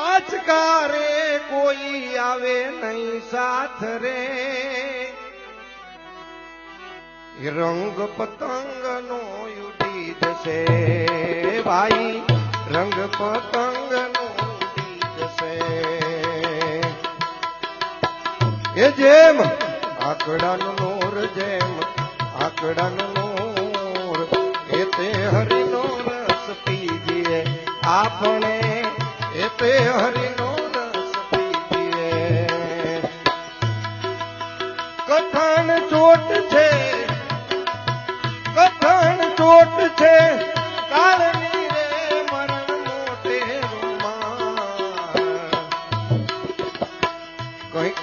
પાચકારે કોઈ આવે નહીં સાથ રે. રંગ પતંગ નો ઉડી જશે ભાઈ. રંગ પતંગ નો ઉડી જશે એ જેમ આકડાનું નોર જેમ આકડાનું નોર એ તે હરિનો રસ પીજીએ. આપણે એ હરિનો રસ કથાણ ચોટ છે, કથાણ ચોટ છે કાળની રે મરણ મોટે રૂમાલ. કંઈક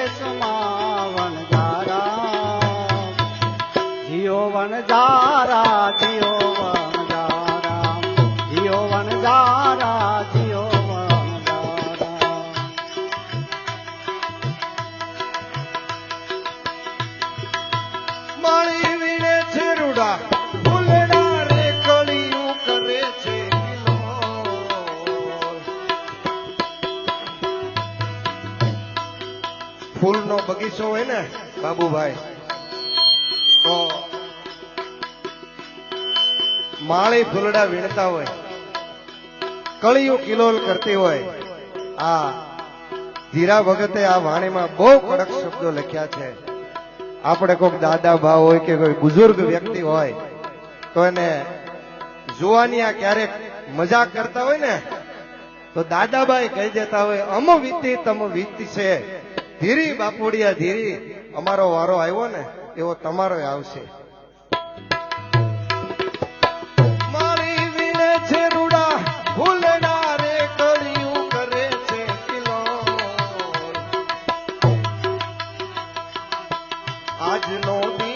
ફૂલનો હોય ને? બાબુભાઈ. તો માળી ફૂલડા વીણતા હોય કળિયું કિલોલ કરતી હોય, આ ધીરા વખતે આ વાણીમાં બહુ કડક શબ્દો લખ્યા છે. આપણે કોઈક દાદા ભાવ હોય કે કોઈ બુઝુર્ગ વ્યક્તિ હોય, તો એને જોવાની આ ક્યારેક મજાક કરતા હોય ને, તો દાદાભાઈ કહી દેતા હોય, અમ વીતી તમ વીતી છે. ધીરી, બાપુડિયા, ધીરી. અમારો વારો આવ્યો ને, એવો તમારો આવશે. મારી છે છે આજનો દિન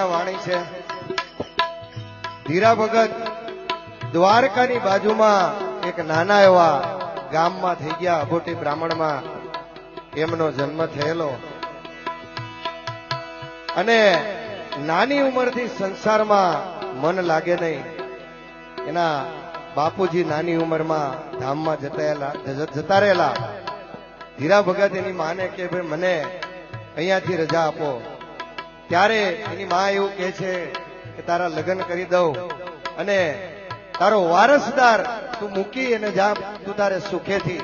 આ વાણી છે. ધીરા ભગત દ્વારકાની બાજુમાં એક નાના એવા ગામમાં થઈ ગયા અભોટી બ્રાહ્મણમાં. એમનો જન્મ થયેલો. અને નાની ઉંમરથી સંસારમાં મન લાગે નહીં. એના બાપુજી નાની ઉંમરમાં ધામમાં જતા જતા રહેલા. હીરા ભગત એની માને કે ભાઈ મને અહીંયાથી રજા આપો. ત્યારે એની માં એવું કહે છે કે તારા લગ્ન કરી દઉં અને તારો વારસદાર તું મૂકી અને જા, તું તારે સુખેથી.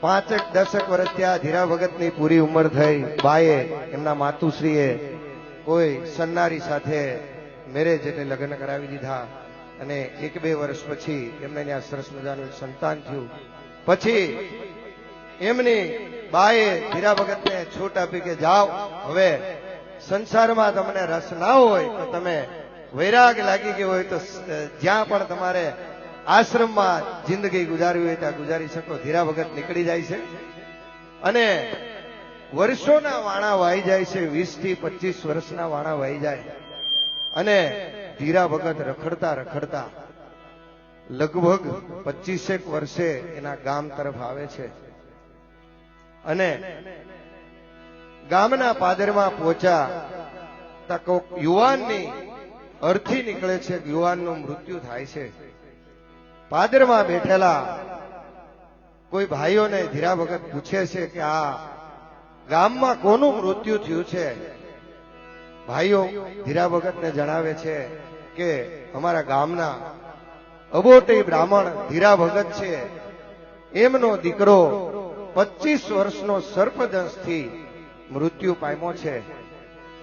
પાંચેક, દસક વર્ષ ત્યાં ધીરા ભગતની પૂરી ઉંમર થઈ. બાએ એમના માતુશ્રીએ કોઈ સન્નારી સાથે મેરેજ એટલે લગ્ન કરાવી દીધા અને એક બે વર્ષ પછી એમને ત્યાં સરસ મજાનું સંતાન થયું. પછી એમની બાએ ધીરા ભગતને છૂટ આપી કે જાઓ, હવે સંસારમાં તમને રસ ના હોય તો તમે વૈરાગ લાગી ગયો હોય તો જ્યાં પણ તમારે આશ્રમમાં જિંદગી ગુજારવી હોય ત્યાં ગુજારી શકો. ધીરા ભગત નીકળી જાય છે. અને વર્ષોના વાણા વાઈ જાય છે વીસથી પચીસ વર્ષના વાણા વાઈ જાય. અને ધીરા ભગત રખડતા રખડતા લગભગ પચીસેક વર્ષે એના ગામ તરફ આવે છે. અને ગામના પાદરમાં પહોંચ્યા ત્યાં કોક યુવાનની અર્થી નીકળે છે યુવાનનું મૃત્યુ થાય છે. પાદરમાં બેઠેલા કોઈ ભાઈઓને ધીરા વખત પૂછે છે કે આ ગામમાં કોનું મૃત્યુ થયું છે? ભાઈઓ ધીરા ભગતને જણાવે છે કે અમારા ગામના અબોટી બ્રાહ્મણ ધીરા ભગત છે. એમનો દીકરો પચીસ વર્ષનો સર્પદંશથી મૃત્યુ પામ્યો છે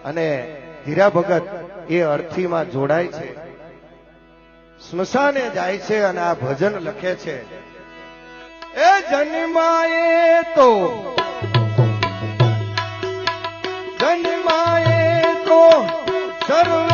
અને હીરા ભગત એ અર્થીમાં જોડાય છે. સ્મશાને જાય છે અને આ ભજન લખે છે. એ જન્માએ તો જન્માએ તો સર્વે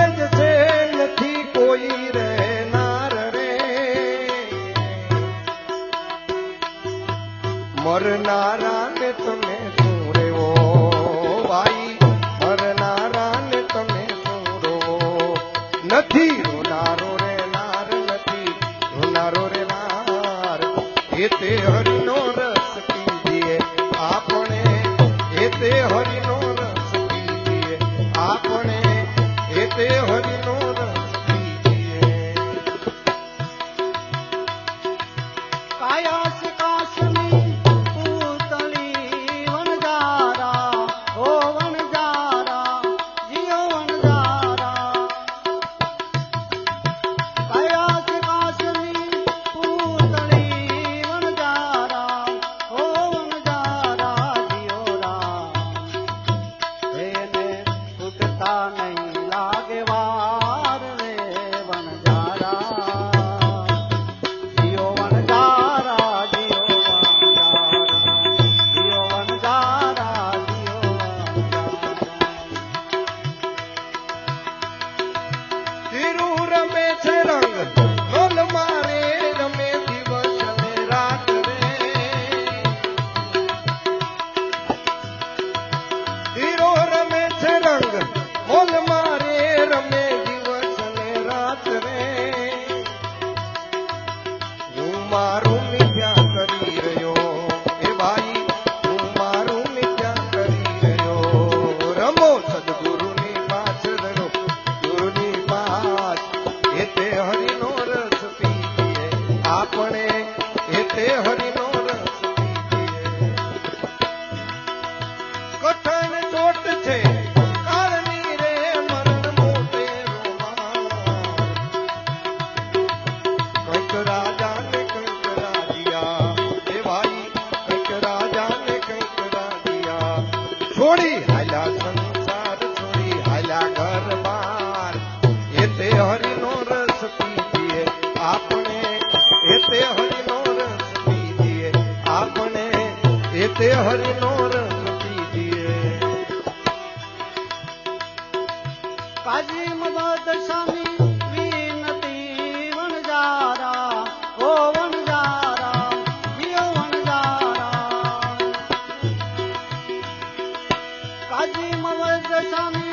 કાજી મદદ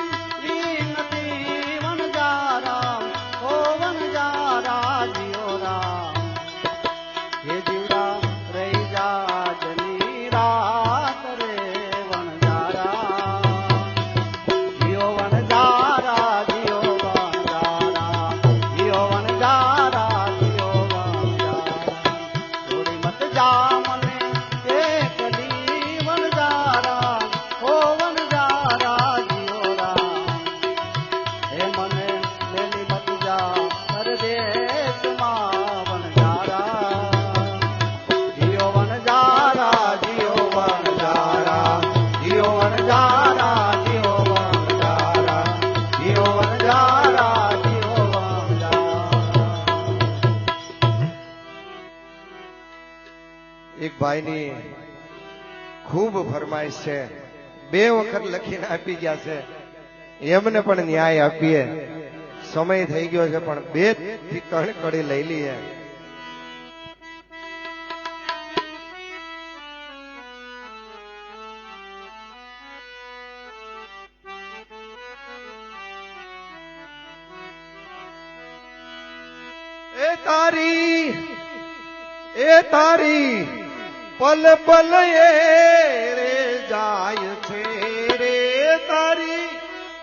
ભાઈની ખૂબ ફરમાઈશ છે. બે વખત લખીને આપી ગયા છે. એમને પણ ન્યાય આપીએ. સમય થઈ ગયો છે, પણ બેથી ત્રણ કડી લઈ લઈએ. તારી, એ તારી પલ પલ એ રે જાય છે રે તારી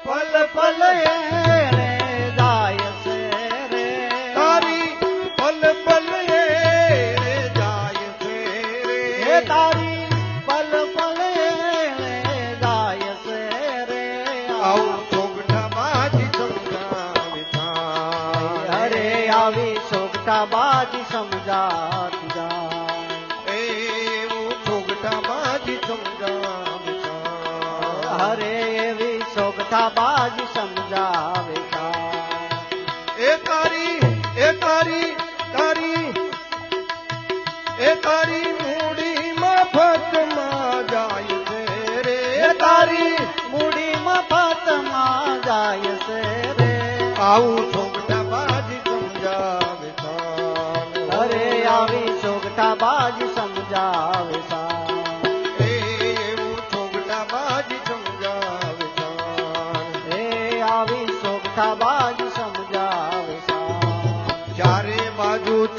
પલ પલ એ હરે એવી શોભતા બાજ સમજાવે એ તારી એ તારી તારી એ તારી મૂડી મફતમાં જાય છે રે. એ તારી મૂડી મફતમાં જાય છે રે. આવું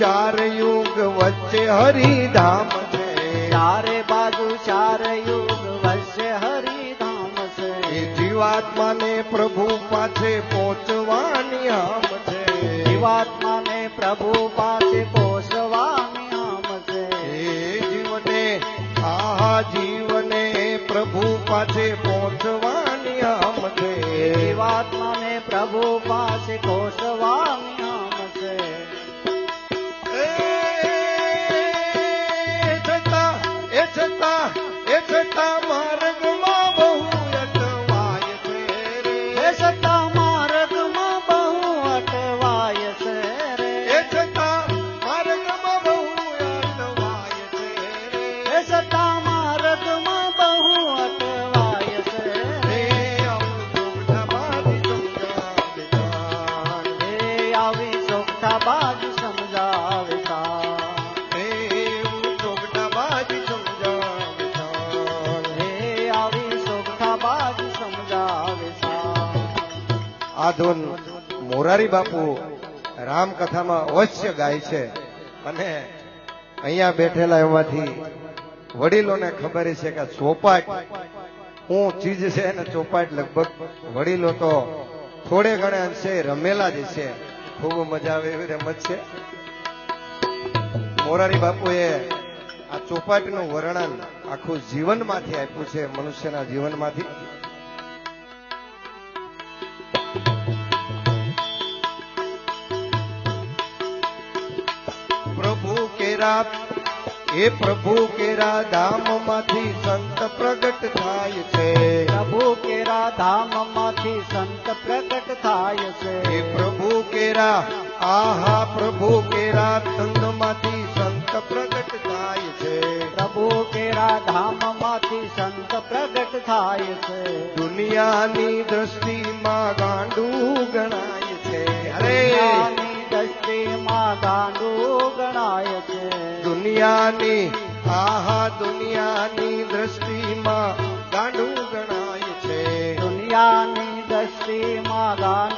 ચાર યુગ વચ્ચે હરિધામ છે. ચારે બાજુ ચાર યુગ વચ્ચે હરિધામ છે. જીવાત્માને પ્રભુ પાસે પહોંચવાની આમ છે. જીવાત્માને પ્રભુ પાસે પહોંચવાની આમ છે. જીવને આ જીવને પ્રભુ પાસે પહોંચવાની આમ છે. જીવાત્માને પ્રભુ પાસે પોષવાની મોરારી બાપુ રામકથામાં અવશ્ય ગાય છે. અને અહીંયા બેઠેલા એમાંથી વડીલોને ખબર છે કે ચોપાટ, હું ચીજ છે ને ચોપાટ લગભગ વડીલો તો થોડે ઘણે અંશે રમેલા જ છે. ખૂબ મજા આવે એવી રમત છે. મોરારી બાપુએ આ ચોપાટનું વર્ણન આખું જીવનમાંથી આપ્યું છે, મનુષ્યના જીવનમાંથી. એ પ્રભુ કેરા ધામમાંથી સંત પ્રગટ થાય છે. પ્રભુ કેરા ધામમાંથી સંત પ્રગટ થાય છે. એ પ્રભુ કેરા આહા પ્રભુ કેરા તંગમાંથી સંત પ્રગટ થાય છે. પ્રભુ કેરા ધામમાંથી સંત પ્રગટ થાય છે. દુનિયાની દ્રષ્ટિમાં ગાંડું ગણાય છે. અરે! દુનિયાની દ્રષ્ટિમાં ગાંડુ દુનિયાની આહા દુનિયાની દ્રષ્ટિમાં ગાંડું ગણાય છે. દુનિયાની દ્રષ્ટિમાં ગાંડુ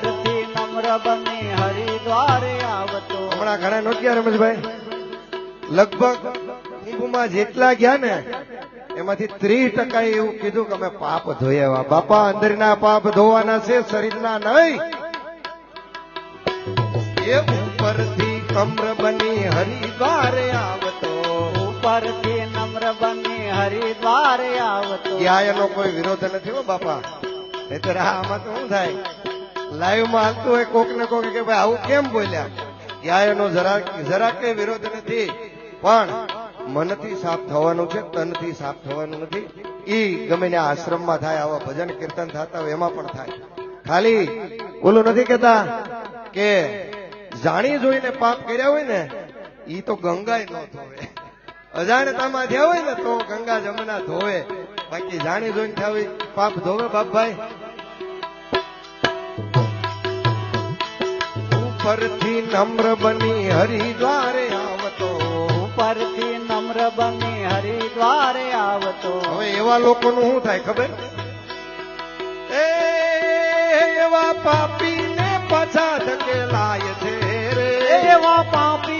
ઉપરથી નમ્ર બની હરિદ્વારે આવતો. હમણાં ઘણા નોટિયા રમેશભાઈ. લગભગ કુંભમાં જેટલા ગયા ને એમાંથી ત્રીસ ટકા એવું કીધું કે અમે પાપ ધોયા બાપા અંદરના પાપ ધોવાના છે શરીરના નહીં. એ ઉપરથી કમ્ર બની હરિદ્વારે આવતો. ઉપરથી નમ્ર બની હરિદ્વારે આવતો. યાયનો કોઈ વિરોધ નથી હો બાપા. નહીતર આમાં તો શું થાય? લાઈવમાં હાલતું હોય કોક ને કોક કે ભાઈ, આવું કેમ બોલ્યા? યાયનો જરા જરા કઈ વિરોધ નથી, પણ મનથી સાફ થવાનું છે, તનથી સાફ થવાનું નથી. ઈ ગમે આશ્રમમાં થાય, આવા ભજન કીર્તન થતા હોય, એમાં પણ થાય. ખાલી ઓલું નથી કેતા કે જાણી જોઈને પાપ કર્યા હોય ને, ઈ તો ગંગા ન ધોવે. અજાણતામાં થયા હોય ને, તો ગંગા જમના ધોવે. બાકી જાણી જોઈને થયા હોય, પાપ ધોવે બાપભાઈ ઉપરથી નમ્ર બની હરિદ્વારે આવતો. પરથી નમ્ર બની હરિદ્વારે આવતો. હવે એવા લોકોનું શું થાય ખબર? એ એવા પાપીને પાછા ધકેલાય છે રે. એવા પાપીને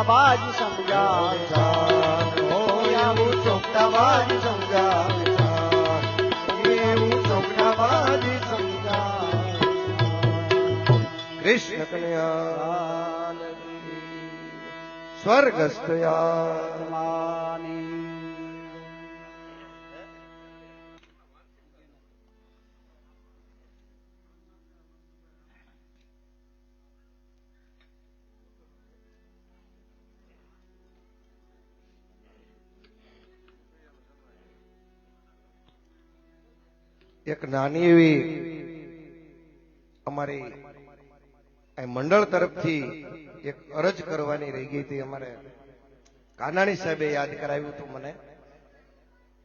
जा सोम्बाज सञ्जा सोम् नवाज सम कृष्ण स्वर्गस्कया એક નાની એવી અમારી મંડળ તરફથી એક અરજ કરવાની રહી ગઈ હતી અમારે. કાનાણી સાહેબે યાદ કરાવ્યું હતું મને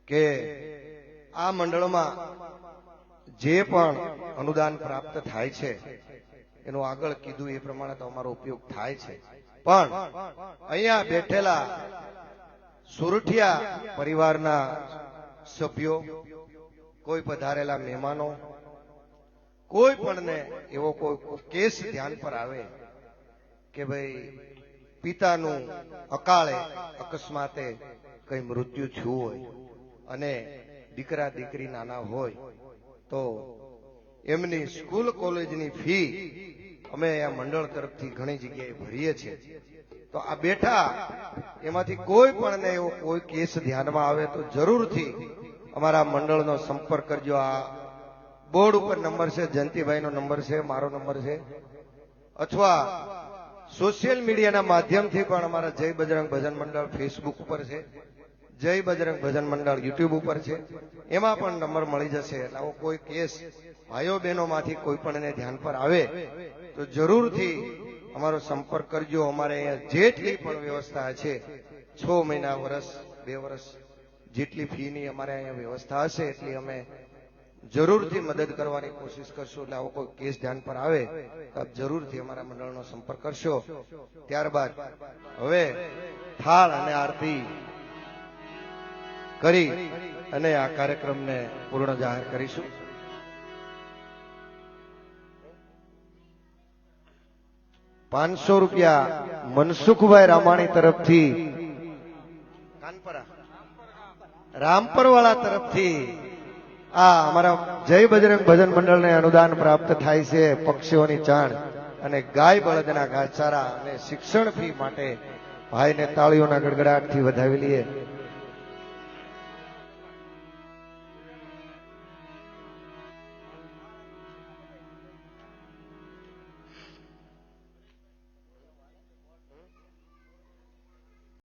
કે આ મંડળમાં જે પણ અનુદાન પ્રાપ્ત થાય છે, એનું આગળ કીધું એ પ્રમાણે તો અમારો ઉપયોગ થાય છે. પણ અહીંયા બેઠેલા સુરઠિયા પરિવારના સભ્યો કોઈ પધારેલા મહેમાનો, કોઈ પણને એવો કોઈ કેસ ધ્યાન પર આવે કે ભાઈ પિતાનું અકાળે અકસ્માતે કઈ મૃત્યુ થયું હોય અને દીકરા, દીકરી નાના હોય, તો એમની સ્કૂલ કોલેજની ફી અમે આ મંડળ તરફથી ઘણી જગ્યાએ ભરીએ છીએ. તો આ બેઠા એમાંથી કોઈ પણને એવો કોઈ કેસ ધ્યાનમાં આવે તો જરૂરથી અમારા મંડળનો સંપર્ક કરજો. આ બોર્ડ ઉપર નંબર છે, જયંતિભાઈનો નંબર છે, મારો નંબર છે. અથવા સોશિયલ મીડિયાના માધ્યમથી પણ અમારા જય બજરંગ ભજન મંડળ ફેસબુક ઉપર છે, જય બજરંગ ભજન મંડળ યુટ્યુબ ઉપર છે. એમાં પણ નંબર મળી જશે. એટલે આવો કોઈ કેસ ભાઈઓ બહેનોમાંથી કોઈ પણ એને ધ્યાન પર આવે, તો જરૂરથી અમારો સંપર્ક કરજો. અમારે અહીંયા જેટલી પણ વ્યવસ્થા છે, છ મહિના વર્ષ બે વર્ષ જેટલી ફીની અમારે અહીંયા વ્યવસ્થા હશે, એટલી અમે જરૂરથી મદદ કરવાની કોશિશ કરશું. એટલે આવો કોઈ કેસ ધ્યાન પર આવે તો આપ જરૂરથી અમારા મંડળનો સંપર્ક કરશો. ત્યારબાદ હવે થાળ અને આરતી કરી અને આ કાર્યક્રમને પૂર્ણ જાહેર કરીશું. પાંચસો રૂપિયા મનસુખભાઈ રામાણી તરફથી રામપર વાળા તરફથી આ અમારા જય બજરંગ ભજન મંડળને અનુદાન પ્રાપ્ત થાય છે પક્ષીઓની ચાણ અને ગાય બળદના ઘાસચારા અને શિક્ષણ ફી માટે ભાઈને તાળીઓના ગડગડાટથી વધાવી લઈએ.